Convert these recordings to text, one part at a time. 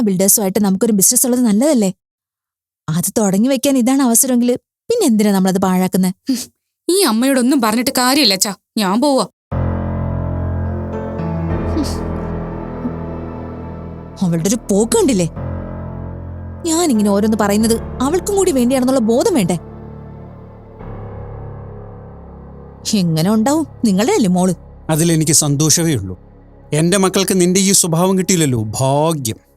ബിൽഡേഴ്സുമായിട്ട് നമുക്കൊരു ബിസിനസ് ഉള്ളത് നല്ലതല്ലേ? അത് തുടങ്ങി വെക്കാൻ ഇതാണ് അവസരമെങ്കിൽ പിന്നെ എന്തിനാ നമ്മളത് പാഴാക്കുന്നത് ഈ അമ്മയോടൊന്നും പറഞ്ഞിട്ട് കാര്യമില്ല അച്ഛാ. ഞാൻ പോവാ. അവളുടെ ഒരു പോക്ക് കണ്ടില്ലേ? ഞാനിങ്ങനെ ഓരോന്ന് പറയുന്നത് അവൾക്കും കൂടി വേണ്ടിയാണെന്നുള്ള ബോധം വേണ്ടേ? എങ്ങനെ ഉണ്ടാവും? നിങ്ങളുടെ അല്ലേ മോൾ? അതിലെനിക്ക് സന്തോഷമേ ഉള്ളൂ. എന്റെ മക്കൾക്ക് നിന്റെ ഈ സ്വഭാവം കിട്ടിയില്ലല്ലോ ഭാഗ്യം.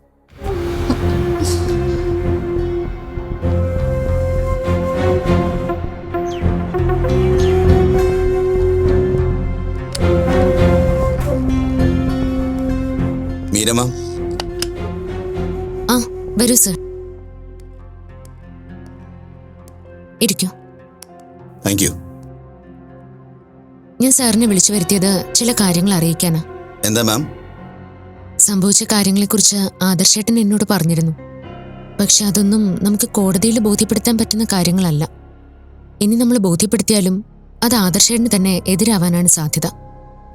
വരൂ സർ. ഇരിക്കൂ. Thank you. ഞാൻ സാറിനെ വിളിച്ചു വരുത്തിയത് ചില കാര്യങ്ങൾ അറിയിക്കാനാ. എന്താ മാം? സംഭവിച്ച കാര്യങ്ങളെക്കുറിച്ച് ആദർശേട്ടൻ എന്നോട് പറഞ്ഞിരുന്നു. പക്ഷെ അതൊന്നും നമുക്ക് കോടതിയിൽ ബോധ്യപ്പെടുത്താൻ പറ്റുന്ന കാര്യങ്ങളല്ല. ഇനി നമ്മൾ ബോധ്യപ്പെടുത്തിയാലും അത് ആദർശേട്ടന് തന്നെ എതിരാവാനാണ് സാധ്യത.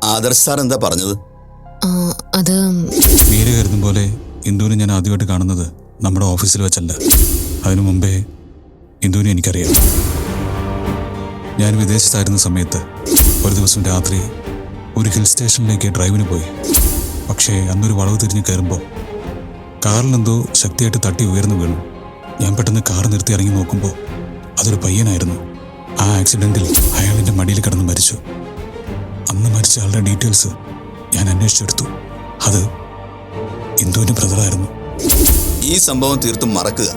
ആദർശ് സാർ എന്താ പറഞ്ഞത്? ആ, അത് മീര കരുതും പോലെ ഇന്ദുവിനെ ഞാൻ ആദ്യമായിട്ട് കാണുന്നത് നമ്മുടെ ഓഫീസിൽ വെച്ചല്ല. അതിനു മുമ്പേ ഇന്ദുവിനെ എനിക്കറിയാം. ഞാൻ വിദേശത്തായിരുന്ന സമയത്ത് ഒരു ദിവസം രാത്രി ഒരു ഹിൽ സ്റ്റേഷനിലേക്ക് ഡ്രൈവിന് പോയി. പക്ഷേ അന്നൊരു വളവ് തിരിഞ്ഞ് കയറുമ്പോൾ കാറിലെന്തോ ശക്തിയായിട്ട് തട്ടി ഉയർന്നു വീണു. ഞാൻ പെട്ടെന്ന് കാർ നിർത്തി ഇറങ്ങി നോക്കുമ്പോൾ അതൊരു പയ്യനായിരുന്നു. ആ ആക്സിഡന്റിൽ അയാൾ എന്റെ മടിയിൽ കിടന്ന് മരിച്ചു. അന്ന് മരിച്ച ആളുടെ ഡീറ്റെയിൽസ് ഞാൻ അന്വേഷിച്ചെടുത്തു. അത് ഇന്ദുവിന്റെ ബ്രദറായിരുന്നു. ഈ സംഭവം തീർത്തും മറക്കുക.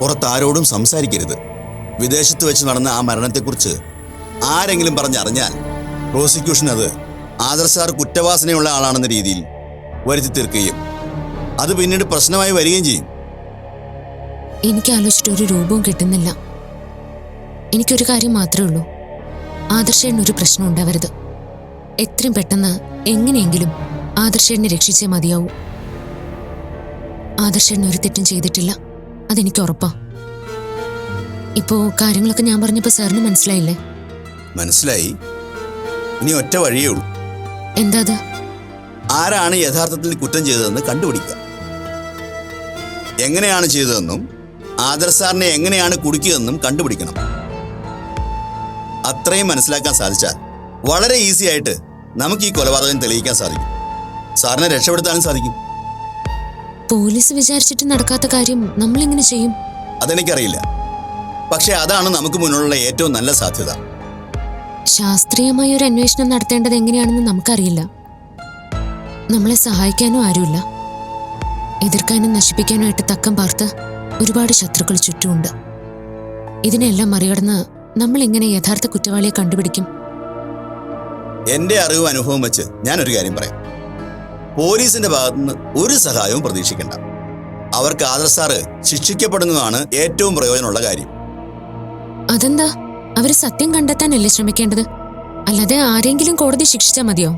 പുറത്താരോടും സംസാരിക്കരുത്. വിദേശത്ത് വെച്ച് നടന്ന ആ മരണത്തെക്കുറിച്ച് ആരെങ്കിലും പറഞ്ഞറിഞ്ഞാൽ പ്രോസിക്യൂഷൻ അത് ആദർശാർ കുറ്റവാസനയുള്ള ആളാണെന്ന രീതിയിൽ വരുത്തി തീർക്കുകയും അത് പിന്നീട് പ്രശ്നമായി വരികയും ചെയ്യും. എനിക്ക് ആലോചിച്ചിട്ട് ഒരു രൂപവും കിട്ടുന്നില്ല. എനിക്കൊരു കാര്യം മാത്രമേ ഉള്ളൂ. ആദർശേട്ടന് ഒരു പ്രശ്നം ഉണ്ടാവരുത് എത്രയും പെട്ടെന്ന് എങ്ങനെയെങ്കിലും ആദർശേടിനെ രക്ഷിച്ചേ മതിയാവൂ. ആദർശേട്ടൻ ഒരു തെറ്റും ചെയ്തിട്ടില്ല. അതെനിക്ക് ഉറപ്പാ. ഇപ്പോ കാര്യങ്ങളൊക്കെ ഞാൻ പറഞ്ഞപ്പോ സാറിന് മനസ്സിലായില്ലേ? മനസ്സിലായി. ഇനി ഒറ്റ വഴിയേ ഉള്ളൂ. എന്താ അത്? ആരാണ് യഥാർത്ഥത്തിൽ കുറ്റം ചെയ്തതെന്ന് കണ്ടുപിടിക്കുക. എങ്ങനെയാണ് ചെയ്തതെന്നും ആദർശ് സാറിനെ എങ്ങനെയാണ് കുടിക്കുകയെന്നും കണ്ടുപിടിക്കണം. അത്രയും മനസ്സിലാക്കാൻ സാധിച്ചാൽ വളരെ ഈസി ആയിട്ട് നമുക്ക് ഈ കൊലപാതകം തെളിയിക്കാൻ സാധിക്കും. സാറിനെ രക്ഷപ്പെടുത്താനും സാധിക്കും. പോലീസ് വിചാരിച്ചിട്ട് നടക്കാത്ത കാര്യം നമ്മൾ എങ്ങനെ ചെയ്യും? അതെനിക്കറിയില്ല. പക്ഷെ അതാണ് നമുക്ക് മുന്നിലുള്ള ഏറ്റവും നല്ല സാധ്യത. ശാസ്ത്രീയമായ ഒരു അന്വേഷണം നടത്തേണ്ടത് എങ്ങനെയാണെന്ന് നമുക്കറിയില്ല. നമ്മളെ സഹായിക്കാനും ആരുമില്ല. എതിർക്കാനും നശിപ്പിക്കാനുമായിട്ട് തക്കം പാർത്ത് ഒരുപാട് ശത്രുക്കൾ ചുറ്റുമുണ്ട്. ഇതിനെല്ലാം മറികടന്ന് നമ്മൾ എങ്ങനെ യഥാർത്ഥ കുറ്റവാളിയെ കണ്ടുപിടിക്കും? എന്റെ അറിവും അനുഭവം വെച്ച് ഞാനൊരു കാര്യം പറയാം. പോലീസിന്റെ ഭാഗത്തുനിന്ന് ഒരു സഹായവും പ്രതീക്ഷിക്കേണ്ട. അവർക്ക് ആദർ സാറ് ശിക്ഷിക്കപ്പെടുന്നതാണ് ഏറ്റവും പ്രയോജനമുള്ള കാര്യം. അതെന്താ? അവർ സത്യം കണ്ടെത്താനല്ലേ ശ്രമിക്കേണ്ടത്? അല്ലാതെ ആരെങ്കിലും കോടതി ശിക്ഷിച്ചാൽ മതിയോ?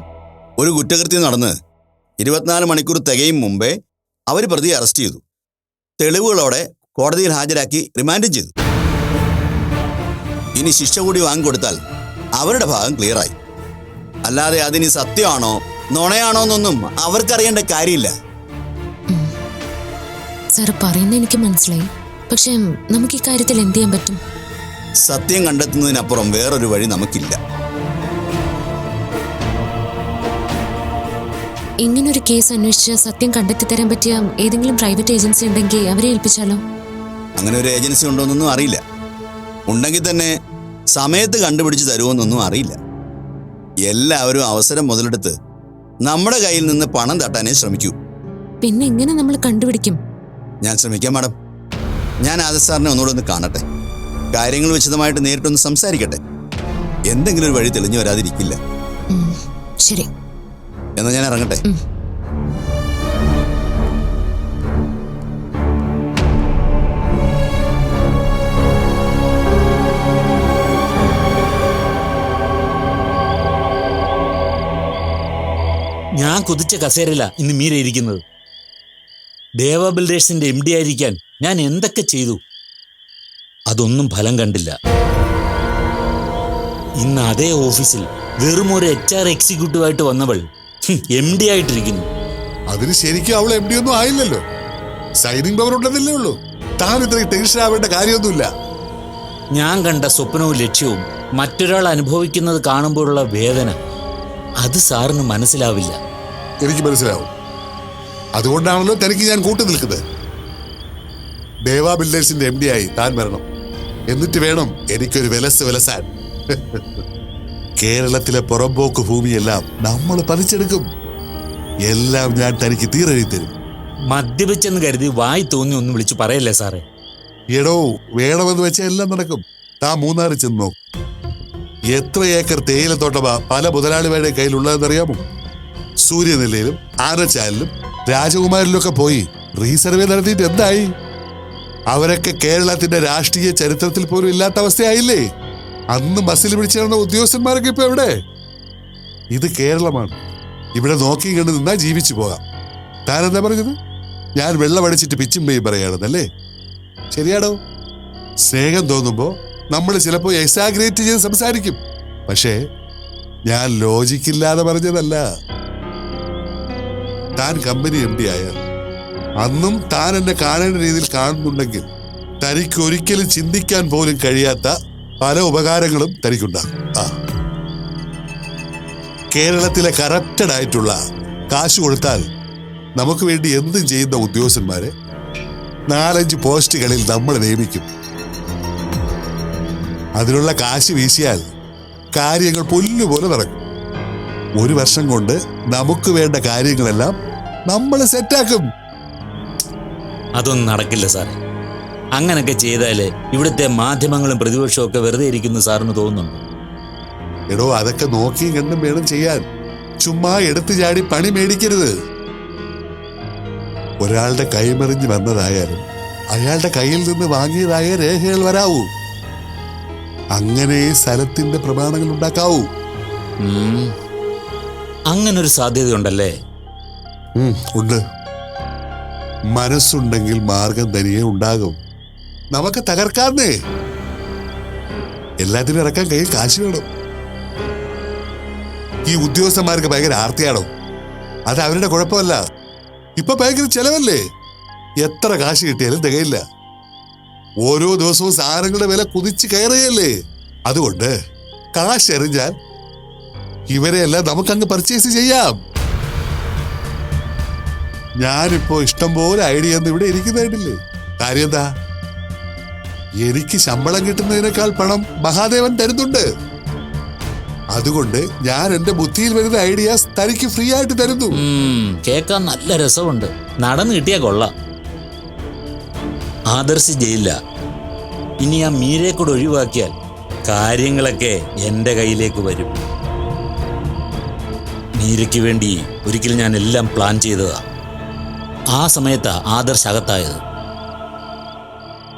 ഒരു കുറ്റകൃത്യം നടന്ന് ഇരുപത്തിനാല് മണിക്കൂർ തികയും മുമ്പേ അവർ പ്രതി അറസ്റ്റ് ചെയ്തു. തെളിവുകളോടെ കോടതിയിൽ ഹാജരാക്കി റിമാൻഡും ചെയ്തു. ഇനി ശിക്ഷ കൂടി വാങ്ങിക്കൊടുത്താൽ അവരുടെ ഭാഗം ക്ലിയറായി. അല്ലാതെ അതിനി സത്യമാണോ? നുണയാണോ എന്നൊന്നും അവർക്കറിയേണ്ട കാര്യമില്ല. സാർ പറയുന്ന എനിക്ക് മനസ്സിലായി. പക്ഷേ നമുക്ക് ഈ കാര്യത്തിൽ എന്ത് ചെയ്യാൻ പറ്റും? സത്യം കണ്ടെത്തുന്നതിനപ്പുറം വേറൊരു വഴി നമുക്കില്ല. ഇങ്ങനൊരു കേസ് അന്വേഷിച്ച് സത്യം കണ്ടെത്തി തരാൻ പറ്റിയ ഏതെങ്കിലും പ്രൈവറ്റ് ഏജൻസി ഉണ്ടെങ്കിൽ അവരെ ഏൽപ്പിച്ചാലോ? അങ്ങനെ ഒരു ഏജൻസി ഉണ്ടോന്നൊന്നും അറിയില്ല. ഉണ്ടെങ്കിൽ തന്നെ സമയത്ത് കണ്ടുപിടിച്ച് തരുമോന്നൊന്നും അറിയില്ല. എല്ലാവരും അവസരം മുതലെടുത്ത് നമ്മുടെ കയ്യിൽ നിന്ന് പണം തട്ടാനേ ശ്രമിക്കൂ. പിന്നെ എങ്ങനെ നമ്മൾ കണ്ടുപിടിക്കും? ഞാൻ ശ്രമിക്കാം മാഡം. ഞാൻ ആദർശ് സാറിനെ ഒന്നുകൂടെ ഒന്ന് കാണട്ടെ. കാര്യങ്ങൾ വിശദമായിട്ട് നേരിട്ടൊന്ന് സംസാരിക്കട്ടെ. എന്തെങ്കിലും ഒരു വഴി തെളിഞ്ഞു വരാതിരിക്കില്ല. ശരി. എന്നാൽ ഞാൻ ഇറങ്ങട്ടെ. കുതിച്ച കസേരയില ഇന്ന് മീര ഇരിക്കുന്നത്. ദേവ ബിൽഡേഴ്സിന്റെ എം ഡി ആയിരിക്കാൻ ഞാൻ എന്തൊക്കെ ചെയ്തു? അതൊന്നും ഫലം കണ്ടില്ല. ഇന്ന് അതേ ഓഫീസിൽ വെറും ഒരു എച്ച് ആർ എക്സിക്യൂട്ടീവായിട്ട് വന്നവൾ എം ഡി ആയിട്ടിരിക്കുന്നു. അതിന് ശരിക്കും അവൾ എം ഡി ഒന്നും ആയില്ലല്ലോ. സൈനിങ് പവർ ഉണ്ടെന്നല്ലേ ഉള്ളൂ. താൻ ഇത്രയും ടെൻഷൻ ആവേണ്ട കാര്യമൊന്നുമില്ല. ഞാൻ കണ്ട സ്വപ്നവും ലക്ഷ്യവും മറ്റൊരാൾ അനുഭവിക്കുന്നത് കാണുമ്പോഴുള്ള വേദന. അത് സാറിന് മനസ്സിലാവില്ല. എനിക്ക് മനസ്സിലാവും. അതുകൊണ്ടാണല്ലോ തനിക്ക് ഞാൻ കൂട്ടു നിൽക്കുന്നത്. ദേവാ ബിൽഡേഴ്സിന്റെ എം ഡി ആയി താൻ വരണം. എന്നിട്ട് വേണം എനിക്കൊരു വിലസ് വിലസാൻ. കേരളത്തിലെ പുറമ്പോക്ക് ഭൂമിയെല്ലാം നമ്മൾ പതിച്ചെടുക്കും. എല്ലാം ഞാൻ തനിക്ക് തീരെഴുതി തരും. മദ്യപിച്ചെന്ന് കരുതി വായി തോന്നി ഒന്നും വിളിച്ചു പറയല്ലേ സാറേ? എടോ വേണമെന്ന് വെച്ചാൽ എല്ലാം നടക്കും. താ മൂന്നാറിൽ ചെന്ന് നോക്കും. എത്ര ഏക്കർ തേയിലത്തോട്ടമാ പല മുതലാളിമാരുടെ കയ്യിലുള്ളതെന്നറിയാമോ? സൂര്യനെല്ലയിലും ആനച്ചാലിലും രാജകുമാരിലൊക്കെ പോയി റീസർവേ നടത്തിയിട്ട് എന്തായി? അവരൊക്കെ കേരളത്തിന്റെ രാഷ്ട്രീയ ചരിത്രത്തിൽ പോലും ഇല്ലാത്ത അവസ്ഥയായില്ലേ? അന്ന് ബസ്സിൽ പിടിച്ചു നടന്ന ഉദ്യോഗസ്ഥന്മാരൊക്കെ ഇപ്പൊ എവിടെ? ഇത് കേരളമാണ്. ഇവിടെ നോക്കി കണ്ടു നിന്നാ ജീവിച്ചു പോകാം. താൻ എന്താ പറഞ്ഞത്? ഞാൻ വെള്ളമടിച്ചിട്ട് പിച്ചും പെയ്യും പറയാണെന്നല്ലേ ശരിയാടോ? സ്നേഹം തോന്നുമ്പോ നമ്മൾ ചിലപ്പോൾ എക്സാഗ്രേറ്റ് ചെയ്ത് സംസാരിക്കും. പക്ഷേ ഞാൻ ലോജിക്കില്ലാതെ പറഞ്ഞതല്ല. താൻ കമ്പനി എം ഡി ആയാൽ അന്നും താൻ എന്നെ കാണേണ്ട രീതിയിൽ കാണുന്നുണ്ടെങ്കിൽ തനിക്ക് ഒരിക്കലും ചിന്തിക്കാൻ പോലും കഴിയാത്ത പല ഉപകാരങ്ങളും തനിക്കുണ്ടാകും. ആ. കേരളത്തിലെ കറപ്റ്റഡ് ആയിട്ടുള്ള കാശ് കൊടുത്താൽ നമുക്ക് വേണ്ടി എന്തും ചെയ്യുന്ന ഉദ്യോഗസ്ഥന്മാരെ നാലഞ്ച് പോസ്റ്റുകളിൽ നമ്മൾ നിയമിക്കും. അതിനുള്ള കാശ് വീശിയാൽ കാര്യങ്ങൾ പുല്ലുപോലെ നടക്കും. ഒരു വർഷം കൊണ്ട് നമുക്ക് വേണ്ട കാര്യങ്ങളെല്ലാം നമ്മൾ സെറ്റാക്കും. അതൊന്നും നടക്കില്ല സാറേ. അങ്ങനൊക്കെ ചെയ്താൽ ഇവിടുത്തെ മാധ്യമങ്ങളും പ്രതിപക്ഷവും ഒക്കെ വെറുതെ ഇരിക്കുന്നു സാറിന് തോന്നുന്നുണ്ട്? എടോ അതൊക്കെ നോക്കിയും കണ്ടും വേണം ചെയ്യാൻ. ചുമ്മാ എടുത്തു ചാടി പണി മേടിക്കരുത്. ഒരാളുടെ കൈമറിഞ്ഞ് വന്നതായാലും അയാളുടെ കയ്യിൽ നിന്ന് വാങ്ങിയതായ രേഖകൾ വരാവൂ. അങ്ങനെ സ്ഥലത്തിന്റെ പ്രമാണങ്ങൾ ഉണ്ടാക്കാവൂ. അങ്ങനൊരു സാധ്യതയുണ്ടല്ലേ? ഉണ്ട്. മനസ്സുണ്ടെങ്കിൽ മാർഗം തനിയെ ഉണ്ടാകും. നമുക്ക് തകർക്കാന്നേ. എല്ലാത്തിനും ഇറക്കാൻ കയ്യിൽ കാശ് വേണം. ഈ ഉദ്യോഗസ്ഥന്മാർക്ക് ഭയങ്കര ആർത്തിയാണോ? അത് അവരുടെ കുഴപ്പമല്ല. ഇപ്പൊ ഭയങ്കര ചെലവല്ലേ? എത്ര കാശ് കിട്ടിയാലും തികയില്ല. ഓരോ ദിവസവും സാധനങ്ങളുടെ വില കുതിച്ച് കയറുകയല്ലേ? അതുകൊണ്ട് കാശ് എറിഞ്ഞാൽ ഇവരെയെല്ലാം നമുക്കങ്ങ് പർച്ചേസ് ചെയ്യാം. ഞാനിപ്പോ ഇഷ്ടംപോലെ ഐഡിയ ഒന്നും ഇവിടെ ഇരിക്കുന്നതായിട്ടില്ലേ? കാര്യം എന്താ? എനിക്ക് ശമ്പളം കിട്ടുന്നതിനേക്കാൾ പണം മഹാദേവൻ തരുന്നുണ്ട്. അതുകൊണ്ട് ഞാൻ എന്റെ ബുദ്ധിയിൽ വരുന്ന ഐഡിയാസ് തനിക്ക് ഫ്രീ ആയിട്ട് തരുന്നു. കേൾക്കാൻ നല്ല രസമുണ്ട്. നടന്നു കിട്ടിയാ കൊള്ളാം. ആദർശ് ജയില്ല ഇനി ആ മീരെ കൂടെ ഒഴിവാക്കിയാൽ കാര്യങ്ങളൊക്കെ എന്റെ കയ്യിലേക്ക് വരും. മീരയ്ക്ക് വേണ്ടി ഒരിക്കൽ ഞാൻ എല്ലാം പ്ലാൻ ചെയ്തതാ. ആ സമയത്താ ആദർശ് അകത്തായത്.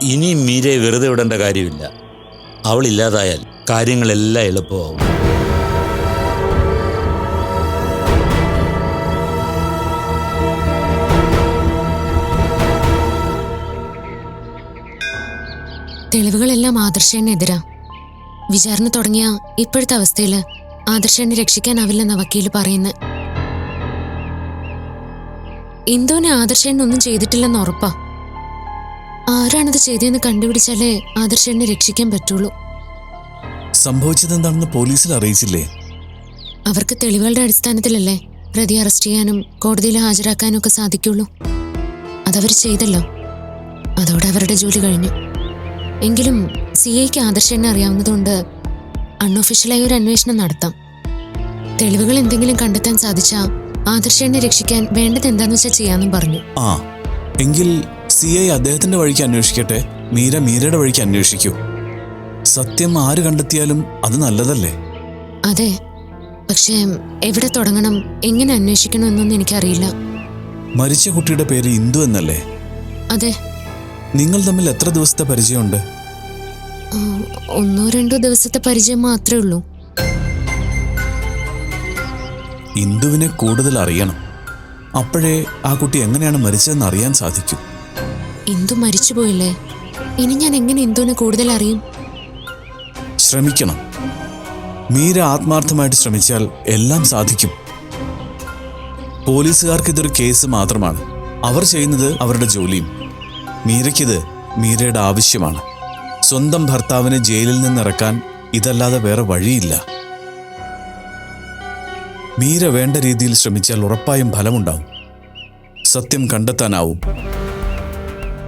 ഇനി മീരയെ വെറുതെ വിടേണ്ട കാര്യമില്ല. അവളില്ലാതായാൽ കാര്യങ്ങളെല്ലാം എളുപ്പമാവും. തെളിവുകളെല്ലാം ആദർശേനെതിരാ വിചാരണ തുടങ്ങിയ ഇപ്പോഴത്തെ അവസ്ഥയിൽ. ആദർശനെ രക്ഷിക്കാനാവില്ലെന്ന വക്കീൽ പറയുന്നു. ഇന്ദുവിനെ ആദർശനെ ഒന്നും ചെയ്തിട്ടില്ലെന്ന് ഉറപ്പാ. ആരാണത് ചെയ്തതെന്ന് കണ്ടുപിടിച്ചാലേ ആദർശനെ രക്ഷിക്കാൻ പറ്റുള്ളൂ. സംഭവിച്ചതെന്താണെന്ന് പോലീസിൽ അറിയിച്ചില്ലേ? അവർക്ക് തെളിവുകളുടെ അടിസ്ഥാനത്തിലല്ലേ പ്രതി അറസ്റ്റ് ചെയ്യാനും കോടതിയിൽ ഹാജരാക്കാനും ഒക്കെ സാധിക്കുള്ളൂ. അതവർ ചെയ്തല്ലോ. അതോടെ അവരുടെ ജോലി കഴിഞ്ഞു. എങ്കിലും സി ഐക്ക് ആദർശനെ അറിയാവുന്നതുകൊണ്ട് അൺഒഫീഷ്യലായി ഒരു അന്വേഷണം നടത്താം. തെളിവുകൾ എന്തെങ്കിലും കണ്ടെത്താൻ സാധിച്ചാൽ ആദർശനെ രക്ഷിക്കാൻ വേണ്ടത് എന്താന്ന് വെച്ചാൽ ചെയ്യാന്നും പറഞ്ഞു. ആ എങ്കിൽ സി ഐ അദ്ദേഹത്തിന്റെ വഴിക്ക് അന്വേഷിക്കട്ടെ? മീര മീരയുടെ വഴിക്ക് അന്വേഷിക്കൂ. സത്യം ആര് കണ്ടെത്തിയാലും അത് നല്ലതല്ലേ? അതെ പക്ഷേ എവിടെ തുടങ്ങണം എങ്ങനെ അന്വേഷിക്കണമെന്നൊന്നും എനിക്കറിയില്ല. മരിച്ച കുട്ടിയുടെ പേര് ഇന്ദു എന്നല്ലേ? അതെ. നിങ്ങൾ തമ്മിൽ എത്ര ദിവസത്തെ പരിചയമുണ്ട്? ഒന്നോ രണ്ടോ ദിവസത്തെ പരിചയം മാത്രമേ ഉള്ളൂ. ഇന്ദുവിനെ കൂടുതൽ അറിയണം. അപ്പോഴേ ആ കുട്ടി എങ്ങനെയാണ് മരിച്ചതെന്ന് അറിയാൻ സാധിക്കും. ഇന്ദു മരിച്ചുപോയില്ലേ ഇനി ഞാൻ എങ്ങനെ ഇന്ദുവിനെ കൂടുതൽ അറിയും? ശ്രമിക്കണം. മീര ആത്മാർത്ഥമായിട്ട് ശ്രമിച്ചാൽ എല്ലാം സാധിക്കും. പോലീസുകാർക്ക് ഇതൊരു കേസ് മാത്രമാണ്. അവർ ചെയ്യുന്നത് അവരുടെ ജോലിയും. മീരയ്ക്കിത് മീരയുടെ ആവശ്യമാണ്. സ്വന്തം ഭർത്താവിനെ ജയിലിൽ നിന്നിറക്കാൻ ഇതല്ലാതെ വേറെ വഴിയില്ല. മീര വേണ്ട രീതിയിൽ ശ്രമിച്ചാൽ ഉറപ്പായും ഫലമുണ്ടാവും. സത്യം കണ്ടെത്താനാവും.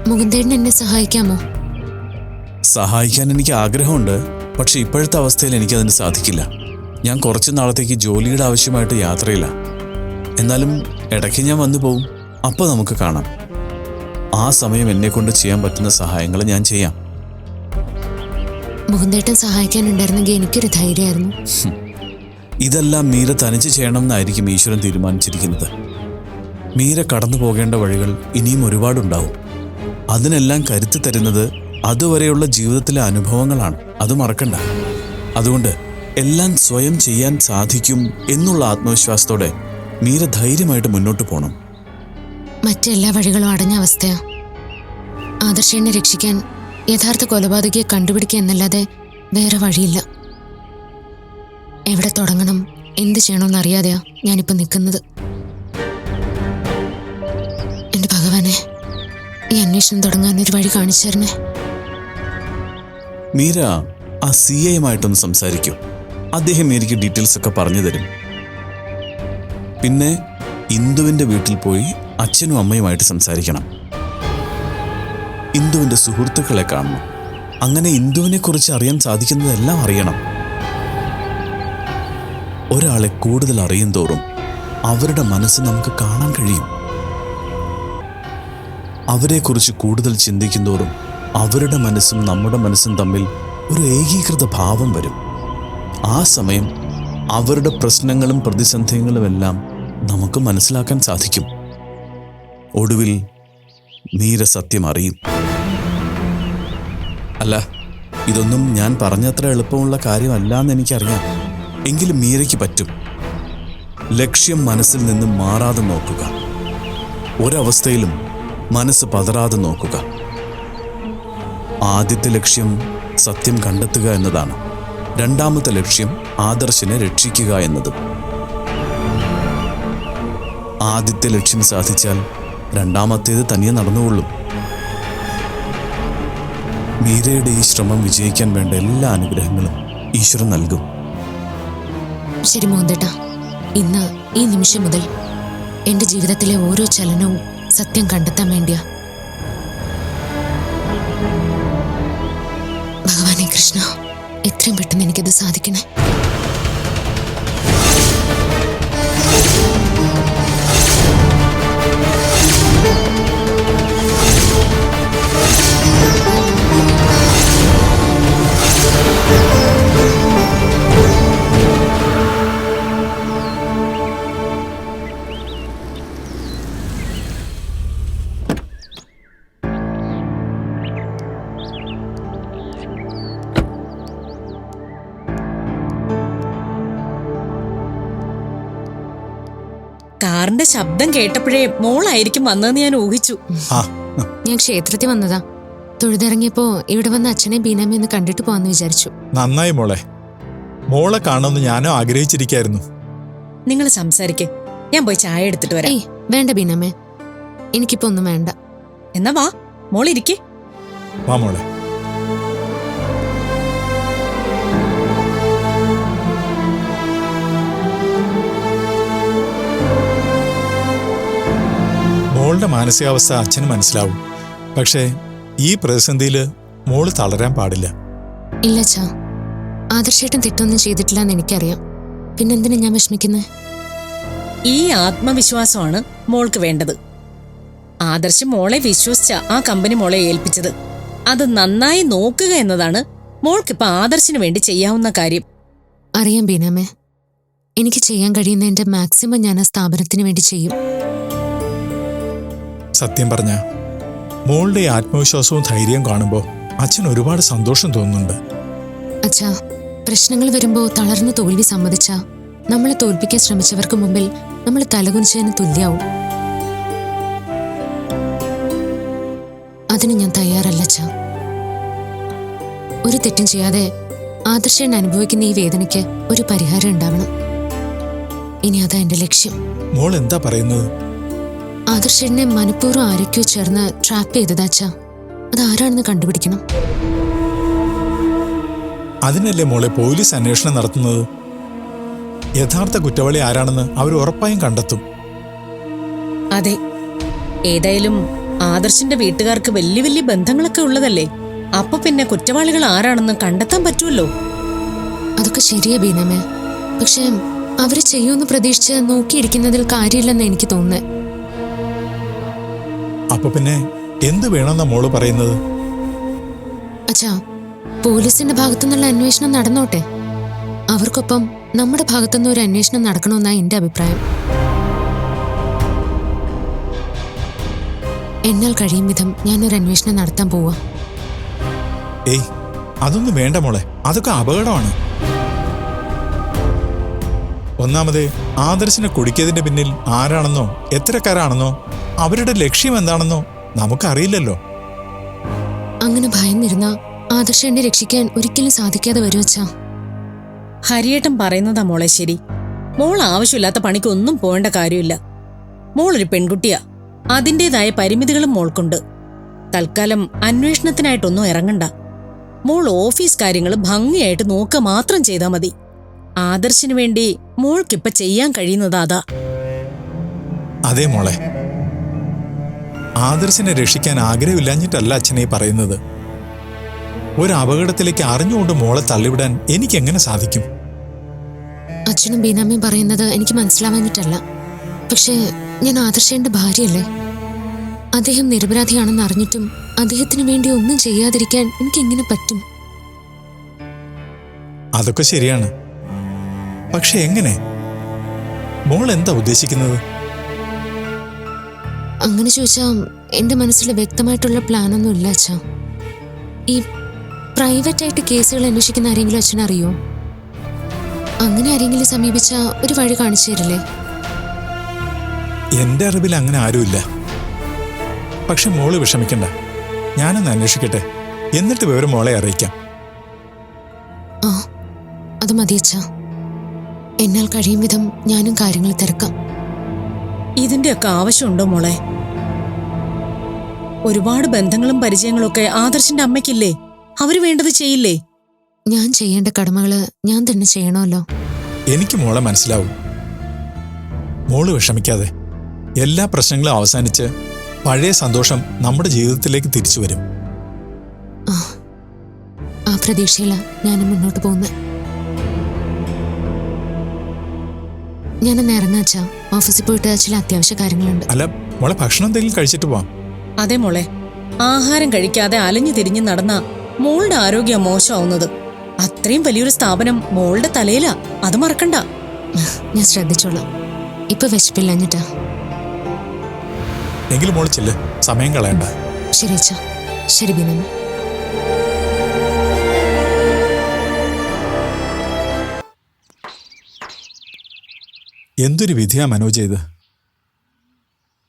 മുകുന്ദേട്ടൻ എന്നെ സഹായിക്കാമോ? സഹായിക്കാൻ എനിക്ക് ആഗ്രഹമുണ്ട് പക്ഷെ ഇപ്പോഴത്തെ അവസ്ഥയിൽ എനിക്കതിന് സാധിക്കില്ല. ഞാൻ കുറച്ച് നാളത്തേക്ക് ജോലിയുടെ ആവശ്യമായിട്ട് യാത്രയില്ല. എന്നാലും ഇടയ്ക്ക് ഞാൻ വന്നു പോവും. അപ്പോൾ നമുക്ക് കാണാം. ആ സമയം എന്നെ കൊണ്ട് ചെയ്യാൻ പറ്റുന്ന സഹായങ്ങൾ ഞാൻ ചെയ്യാം. മുകുന്ദേട്ടൻ സഹായിക്കാനുണ്ടായിരുന്നെങ്കിൽ എനിക്കൊരു ധൈര്യമായിരുന്നു. ഇതെല്ലാം മീര തനിച്ച് ചെയ്യണമെന്നായിരിക്കും ഈശ്വരൻ തീരുമാനിച്ചിരിക്കുന്നത്. മീര കടന്നു പോകേണ്ട വഴികൾ ഇനിയും ഒരുപാടുണ്ടാവും. അതിനെല്ലാം കരുത്ത് തരുന്നത് അതുവരെയുള്ള ജീവിതത്തിലെ അനുഭവങ്ങളാണ്. അത് മറക്കണ്ട. അതുകൊണ്ട് എല്ലാം സ്വയം ചെയ്യാൻ സാധിക്കും എന്നുള്ള ആത്മവിശ്വാസത്തോടെ മീര ധൈര്യമായിട്ട് മുന്നോട്ട് പോകണം മറ്റെല്ലാ വഴികളും അടഞ്ഞ അവസ്ഥയാ. ആദർശനെ രക്ഷിക്കാൻ യഥാർത്ഥ കൊലപാതകയെ കണ്ടുപിടിക്കുക എന്നല്ലാതെ വേറെ വഴിയില്ല. എവിടെ തുടങ്ങണം എന്ത് ചെയ്യണമെന്ന് അറിയാതെയാ ഞാനിപ്പോ നിൽക്കുന്നത്. എന്റെ ഭഗവാനെ ഈ അന്വേഷണം തുടങ്ങാൻ ഒരു വഴി കാണിച്ചു തരണേ. മീര ആ സി എയുമായിട്ടൊന്ന് സംസാരിക്കും. അദ്ദേഹം എനിക്ക് ഡീറ്റെയിൽസ് ഒക്കെ പറഞ്ഞു തരും. പിന്നെ ഇന്ദുവിന്റെ വീട്ടിൽ പോയി അച്ഛനും അമ്മയുമായിട്ട് സംസാരിക്കണം. ഇന്ദുവിന്റെ സുഹൃത്തുക്കളെ കാണണം. അങ്ങനെ ഇന്ദുവിനെ കുറിച്ച് അറിയാൻ സാധിക്കുന്നതെല്ലാം അറിയണം. ഒരാളെ കൂടുതൽ അറിയും തോറും അവരുടെ മനസ്സ് നമുക്ക് കാണാൻ കഴിയും. അവരെക്കുറിച്ച് കൂടുതൽ ചിന്തിക്കും തോറും അവരുടെ മനസ്സും നമ്മുടെ മനസ്സും തമ്മിൽ ഒരു ഏകീകൃത ഭാവം വരും. ആ സമയം അവരുടെ പ്രശ്നങ്ങളും പ്രതിസന്ധികളുമെല്ലാം നമുക്ക് മനസ്സിലാക്കാൻ സാധിക്കും. ഒടുവിൽ മീര സത്യം അറിയും. അല്ല ഇതൊന്നും ഞാൻ പറഞ്ഞത്ര എളുപ്പമുള്ള കാര്യമല്ല എന്ന് എനിക്കറിയാം. എങ്കിലും മീരയ്ക്ക് പറ്റും. ലക്ഷ്യം മനസ്സിൽ നിന്ന് മാറാതെ നോക്കുക. ഒരവസ്ഥയിലും മനസ്സ് പതറാതെ നോക്കുക. ആദ്യത്തെ ലക്ഷ്യം സത്യം കണ്ടെത്തുക എന്നതാണ്. രണ്ടാമത്തെ ലക്ഷ്യം ആദർശനെ രക്ഷിക്കുക എന്നതും. ആദ്യത്തെ ലക്ഷ്യം സാധിച്ചാൽ രണ്ടാമത്തേത് തനിയെ നടന്നുകൊള്ളും. മീരയുടെ ഈ ശ്രമം വിജയിക്കാൻ വേണ്ട എല്ലാ അനുഗ്രഹങ്ങളും ഈശ്വരൻ നൽകും. ശരി മോന്തേട്ട. ഇന്ന് ഈ നിമിഷം മുതൽ എന്റെ ജീവിതത്തിലെ ഓരോ ചലനവും സത്യം കണ്ടെത്താൻ വേണ്ടിയാ. ഭഗവാനെ കൃഷ്ണ എത്രയും പെട്ടെന്ന് എനിക്കത് സാധിക്കണേ. കാറിന്റെ ശബ്ദം കേട്ടപ്പോഴേ മോളായിരിക്കും വന്നതെന്ന് ഞാൻ ഊഹിച്ചു. ഞാൻ ക്ഷേത്രത്തിൽ വന്നതാ. തൊഴുതിറങ്ങിയപ്പോ ഇവിടെ വന്ന് അച്ഛനെ ബീനാമി എന്ന് കണ്ടിട്ട് പോവാന്ന് വിചാരിച്ചു. നന്നായി മോളെ. മോളെ കാണുമെന്ന് ഞാനോ ആഗ്രഹിച്ചിരിക്കായിരുന്നു. നിങ്ങൾ സംസാരിക്കേ. ഞാൻ പോയി ചായ എടുത്തിട്ട് വരാം. ഏയ് വേണ്ട ബീനാമേ എനിക്കിപ്പോ ഒന്നും വേണ്ട. എന്നാ വാ മോളിരിക്കെ വാ മോളെ. മോളുടെ മാനസികാവസ്ഥ അച്ഛന് മനസ്സിലാവും. പക്ഷേ ഈ പ്രതിസന്ധിയിൽ മോൾ തളരാൻ പാടില്ല. ഇല്ല ചാ ആദർശേട്ടൻ തെറ്റൊന്നും ചെയ്തിട്ടില്ല എന്ന് എനിക്കറിയാം. പിന്നെന്തിനാ ഞാൻ വിഷമിക്കുന്നത് ഈ ആത്മവിശ്വാസമാണ് മോൾക്ക് വേണ്ടത്. ആദർശ് മോളെ വിശ്വസിച്ച ആ കമ്പനി മോളെ ഏൽപ്പിച്ചത്. അത് നന്നായി നോക്കുക എന്നതാണ് മോൾക്കിപ്പോ ആദർശിന് വേണ്ടി ചെയ്യാവുന്ന കാര്യം. അറിയാം ബീനാമേ എനിക്ക് ചെയ്യാൻ കഴിയുന്ന എന്റെ മാക്സിമം ഞാൻ ആ സ്ഥാപനത്തിന് വേണ്ടി ചെയ്യും. സത്യം പറഞ്ഞ മോളുടെ ആത്മവിശ്വാസവും ധൈര്യവും കാണുമ്പോൾ അച്ഛൻ ഒരുപാട് സന്തോഷം തോന്നുന്നുണ്ട്. അച്ഛാ പ്രശ്നങ്ങൾ വരുമ്പോൾ തളർന്ന് തോൽവി സമ്മതിച്ച നമ്മളെ തോൽപ്പിക്കാൻ ശ്രമിച്ചവർക്ക് മുമ്പിൽ നമ്മൾ തലകുനിച്ചതിന് തുല്യാവും. അതിന് ഞാൻ തയ്യാറല്ല അച്ഛാ. ഒരു തെറ്റും ചെയ്യാതെ ആദർശൻ അനുഭവിക്കുന്ന ഈ വേദനയ്ക്ക് ഒരു പരിഹാരം ഉണ്ടാവണം. ഇനി അതാ എന്റെ ലക്ഷ്യം. മോൾ എന്താ പറയുന്നത്? ആദർശനെ മനഃപൂർവം ആരൊക്കെയോ ചേർന്ന് ട്രാപ്പ് ചെയ്തതാച്ചാ അത് ആരാണെന്ന് കണ്ടുപിടിക്കണം. അതിനല്ലേ മോളെ പോലീസ് അന്വേഷണം നടത്തുന്നത്? യഥാർത്ഥ കുറ്റവാളി ആരാണെന്ന് അവർ ഉറപ്പായും കണ്ടെത്തും. അതെ. ഏതായാലും ആദർശിന്റെ വീട്ടുകാർക്ക് വലിയ വലിയ ബന്ധങ്ങളൊക്കെ ഉള്ളതല്ലേ? അപ്പൊ പിന്നെ കുറ്റവാളികൾ ആരാണെന്ന് കണ്ടെത്താൻ പറ്റുമല്ലോ? അതൊക്കെ ശരിയാ ബീനമേ പക്ഷെ അവർ ചെയ്യുമെന്ന് പ്രതീക്ഷിച്ച് നോക്കിയിരിക്കുന്നതിൽ കാര്യമില്ലെന്ന് എനിക്ക് തോന്നുന്നത് അപ്പൊ പിന്നെ എന്ത് വേണമെന്ന മോൾ പറയുന്നത്? അച്ഛാ പോലീസിന്റെ ഭാഗത്തുനിന്നുള്ള അന്വേഷണം നടന്നോട്ടെ. അവർക്കൊപ്പം നമ്മുടെ ഭാഗത്തുനിന്ന് ഒരു അന്വേഷണം നടക്കണമെന്നാണ് എന്റെ അഭിപ്രായം. എന്നാൽ കഴിയും വിധം ഞാൻ ഒരു അന്വേഷണം നടത്താൻ പോവാ. ഏയ് അതൊന്നും വേണ്ട മോളെ. അതൊക്കെ അപകടമാണ്. ഒന്നാമത് ആദർശിനെ കുടിക്കിയതിന്റെ പിന്നിൽ ആരാണെന്നോ എത്രക്കാരാണെന്നോ അവരുടെ ലക്ഷ്യം എന്താണെന്നോ നമുക്കറിയില്ലല്ലോ. അങ്ങനെ ഭയന്നിരുന്ന ആദർശനെ രക്ഷിക്കാൻ ഒരിക്കലും സാധിക്കാതെ വരും അച്ഛാ. ഹരിയേട്ടൻ പറയുന്നതാ മോളെ ശരി. മോൾ ആവശ്യമില്ലാത്ത പണിക്കൊന്നും പോകേണ്ട കാര്യമില്ല. മോൾ ഒരു പെൺകുട്ടിയാ. അതിന്റെതായ പരിമിതികളും മോൾക്കുണ്ട്. തൽക്കാലം അന്വേഷണത്തിനായിട്ടൊന്നും ഇറങ്ങണ്ട. മോൾ ഓഫീസ് കാര്യങ്ങൾ ഭംഗിയായിട്ട് നോക്കുക മാത്രം ചെയ്താൽ മതി. ആദർശിനു വേണ്ടി മോൾക്കിപ്പ ചെയ്യാൻ കഴിയുന്നത് അതാ. അതേ മോളെ. ആദർശിനെ രക്ഷിക്കാൻ ആഗ്രഹമില്ലാഞ്ഞിട്ടല്ല അച്ഛനെ പറയുന്നത്. ഒരു അപകടത്തിലേക്ക് അറിഞ്ഞുകൊണ്ട് മോളെ തള്ളിവിടാൻ എനിക്ക് എങ്ങനെ സാധിക്കും? അച്ഛനും ബീനാമ്മയും പറയുന്നത് എനിക്ക് മനസ്സിലാവാഞ്ഞിട്ടല്ല. പക്ഷേ ഞാൻ ആദർശന്റെ ഭാര്യയല്ലേ? അദ്ദേഹം നിരപരാധിയാണെന്ന് അറിഞ്ഞിട്ടും അദ്ദേഹത്തിന് വേണ്ടി ഒന്നും ചെയ്യാതിരിക്കാൻ എനിക്ക് എങ്ങനെ പറ്റും? അതൊക്കെ ശരിയാണ്. പക്ഷെ എങ്ങനെ? മോൾ എന്താ ഉദ്ദേശിക്കുന്നത്? അങ്ങനെ ചോദിച്ചാൽ എന്റെ മനസ്സിൽ വ്യക്തമായിട്ടുള്ള പ്ലാനൊന്നും ഇല്ല അച്ഛാ. ഈ പ്രൈവറ്റ് ആയിട്ട് കേസുകൾ അന്വേഷിക്കുന്ന ആരെങ്കിലും അച്ഛൻ അറിയോ? അങ്ങനെ ആരെങ്കിലും സമീപിച്ച ഒരു വഴി കാണിച്ചു തരില്ലേ? എന്റെ അറിവിൽ അങ്ങനെ ആരുമില്ല പക്ഷെ മോൾ വിഷമിക്കണ്ട. ഞാനൊന്ന് അന്വേഷിക്കട്ടെ. എന്നിട്ട് വിവരം മോളെ അറിയിക്കാം. ആ അത് മതി അച്ഛാ. എന്നാൽ കഴിയും വിധം ഞാനും കാര്യങ്ങൾ തിരക്കാം. ഇതിന്റെയൊക്കെ ആവശ്യമുണ്ടോ മോളെ? ഒരുപാട് ബന്ധങ്ങളും പരിചയങ്ങളും ഒക്കെ ആദർശിന്റെ അമ്മയ്ക്കില്ലേ? അവർ വേണ്ടത് ചെയ്യില്ലേ? ഞാൻ ചെയ്യേണ്ട കടമകൾ ഞാൻ തന്നെ ചെയ്യണമല്ലോ. എനിക്ക് മോളെ മനസ്സിലാവും. മോൾ വിഷമിക്കാതെ എല്ലാ പ്രശ്നങ്ങളും അവസാനിച്ച് പഴയ സന്തോഷം നമ്മുടെ ജീവിതത്തിലേക്ക് തിരിച്ചു വരും. ആ ആ പ്രതീക്ഷയില ഞാൻ മുന്നോട്ട് പോകുന്നത് ഞാനൊന്ന് ഇറങ്ങാച്ചാ ഓഫീസിൽ പോയിട്ട് ചില അത്യാവശ്യ കാര്യങ്ങളുണ്ട്. അല്ല മോളെ ഭക്ഷണം എന്തെങ്കിലും കഴിച്ചിട്ട് പോവാം. അതെ മോളെ. ആഹാരം കഴിക്കാതെ അലഞ്ഞു തിരിഞ്ഞു നടന്ന മോളുടെ ആരോഗ്യം മോശമാവുന്നത്. അത്രയും വലിയൊരു സ്ഥാപനം മോളുടെ തലയിലാ. അത് മറക്കണ്ട. ഞാൻ ശ്രദ്ധിച്ചോളാം. ഇപ്പൊ വിശപ്പില്ലഞ്ഞിട്ടാ. എങ്കിലും മോൾ ചെല്ല്. സമയം കളയണ്ട. ശരി അച്ഛാ. ശരി ബിനമ്മ എന്തൊരു വിധിയാ മനോജ് ഇത്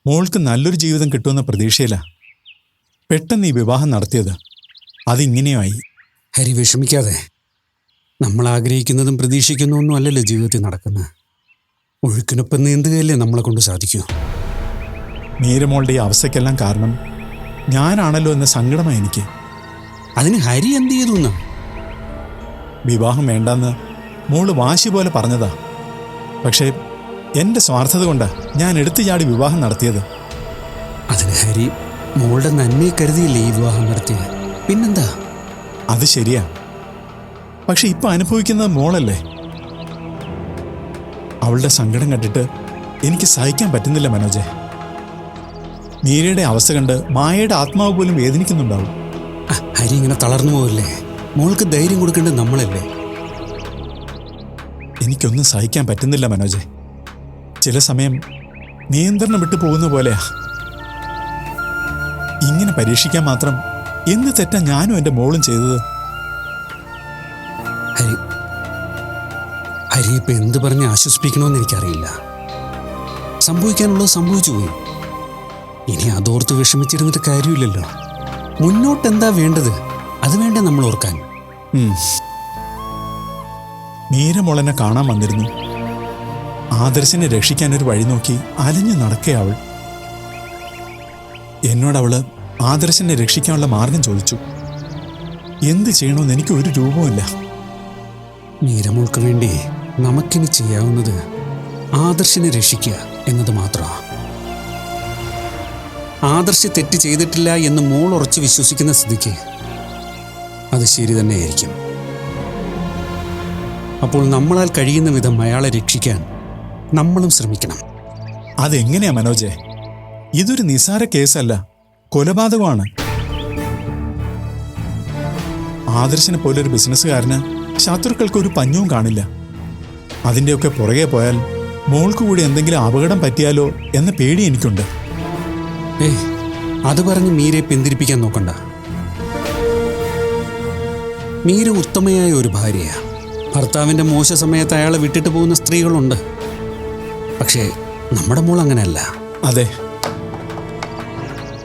മോൾക്ക് നല്ലൊരു ജീവിതം കിട്ടുമെന്ന പ്രതീക്ഷയില്ല പെട്ടെന്ന് ഈ വിവാഹം നടത്തിയത്. അതിങ്ങനെയായി. ഹരി വിഷമിക്കാതെ. നമ്മൾ ആഗ്രഹിക്കുന്നതും പ്രതീക്ഷിക്കുന്ന ഒന്നും അല്ലല്ലോ ജീവിതത്തിൽ നടക്കുന്നത്. ഒഴുക്കിനൊപ്പം നീന്തുകയല്ലേ നമ്മളെ കൊണ്ട് സാധിക്കൂ. മീരമോളുടെ ഈ അവസ്ഥയ്ക്കെല്ലാം കാരണം ഞാനാണല്ലോ എന്ന സങ്കടമാണ് എനിക്ക്. അതിന് ഹരി എന്ത് ചെയ്തു എന്ന്? വിവാഹം വേണ്ടെന്ന് മോൾ വാശി പോലെ പറഞ്ഞതാ. പക്ഷേ എന്റെ സ്വാർത്ഥത കൊണ്ടാ ഞാൻ എടുത്തു ചാടി വിവാഹം നടത്തിയത്. അതിന് ഹരി മോളുടെ നന്മയെ കരുതിയില്ലേ ഈ വിവാഹം നടത്തിയത്? പിന്നെന്താ? അത് ശരിയാ. പക്ഷെ ഇപ്പൊ അനുഭവിക്കുന്നത് മോളല്ലേ? അവളുടെ സങ്കടം കണ്ടിട്ട് എനിക്ക് സഹിക്കാൻ പറ്റുന്നില്ല മനോജെ. മീരയുടെ അവസ്ഥ കണ്ട് മായയുടെ ആത്മാവ് പോലും വേദനിക്കുന്നുണ്ടാവും. ഹരി ഇങ്ങനെ തളർന്നു പോവില്ലേ? മോൾക്ക് ധൈര്യം കൊടുക്കേണ്ടത് നമ്മളല്ലേ? എനിക്കൊന്നും സഹിക്കാൻ പറ്റുന്നില്ല മനോജെ. ചില സമയം നിയന്ത്രണം വിട്ടു പോകുന്ന പോലെയാ. ഇങ്ങനെ പരീക്ഷിക്കാൻ മാത്രം എന്ത് തെറ്റാ ഞാനും എന്റെ മോളും ചെയ്തത്? ഹരി ഹരി ഇപ്പൊ എന്ത് പറഞ്ഞ് ആശ്വസിപ്പിക്കണമെന്ന് എനിക്കറിയില്ല. സംഭവിക്കാനുള്ളത് സംഭവിച്ചു പോയി. ഇനി അതോർത്ത് വിഷമിച്ചിരുന്നിട്ട് കാര്യമില്ലല്ലോ. മുന്നോട്ട് എന്താ വേണ്ടത്? അത് വേണ്ട നമ്മൾ ഓർക്കാൻ? മീരമോളനെ മീര കാണാൻ വന്നിരുന്നു. ആദർശിനെ രക്ഷിക്കാൻ ഒരു വഴി നോക്കി അലഞ്ഞു നടക്കേ അവൾ. എന്നോട് അവൾ ആദർശനെ രക്ഷിക്കാനുള്ള മാർഗം ചോദിച്ചു. എന്ത് ചെയ്യണമെന്ന് എനിക്ക് ഒരു രൂപവുമില്ല മീരമോൾക്ക് വേണ്ടി നമുക്കിനി ചെയ്യാവുന്നത് ആദർശിനെ രക്ഷിക്കുക എന്നത് മാത്രമാണ് ആദർശ് തെറ്റ് ചെയ്തിട്ടില്ല എന്ന് മോൾ ഉറച്ചു വിശ്വസിക്കുന്ന സ്ഥിതിക്ക് അത് ശരി തന്നെയായിരിക്കും. അപ്പോൾ നമ്മളാൽ കഴിയുന്ന വിധം അയാളെ രക്ഷിക്കാൻ നമ്മളും ശ്രമിക്കണം. അതെങ്ങനെയാ മനോജെ? ഇതൊരു നിസാര കേസല്ല. കൊലപാതകമാണ്. ആദർശനെ പോലൊരു ബിസിനസ്സുകാരന് ശത്രുക്കൾക്ക് ഒരു പഞ്ഞവും കാണില്ല. അതിന്റെയൊക്കെ പുറകെ പോയാൽ മോൾക്ക് കൂടി എന്തെങ്കിലും അപകടം പറ്റിയാലോ എന്ന പേടി എനിക്കുണ്ട്. ഏ അത് പറഞ്ഞ് മീരയെ പിന്തിരിപ്പിക്കാൻ നോക്കണ്ട. മീര ഉത്തമയായ ഒരു ഭാര്യയാണ് ഭർത്താവിന്റെ മോശ സമയത്ത് അയാളെ വിട്ടിട്ട് പോകുന്ന സ്ത്രീകളുണ്ട്. പക്ഷേ നമ്മുടെ മോൾ അങ്ങനെയല്ല. അതെ.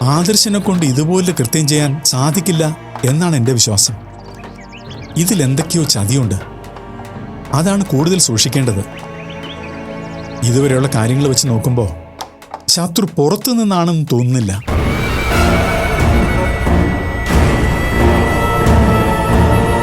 ആദർശനെ കൊണ്ട് ഇതുപോലെ കൃത്യം ചെയ്യാൻ സാധിക്കില്ല എന്നാണ് എന്റെ വിശ്വാസം. ഇതിൽ എന്തൊക്കെയോ ചതിയുണ്ട്. അതാണ് കൂടുതൽ സൂക്ഷിക്കേണ്ടത്. ഇതുവരെയുള്ള കാര്യങ്ങൾ വെച്ച് നോക്കുമ്പോൾ ശത്രു പുറത്തു നിന്നാണെന്ന് തോന്നുന്നില്ല.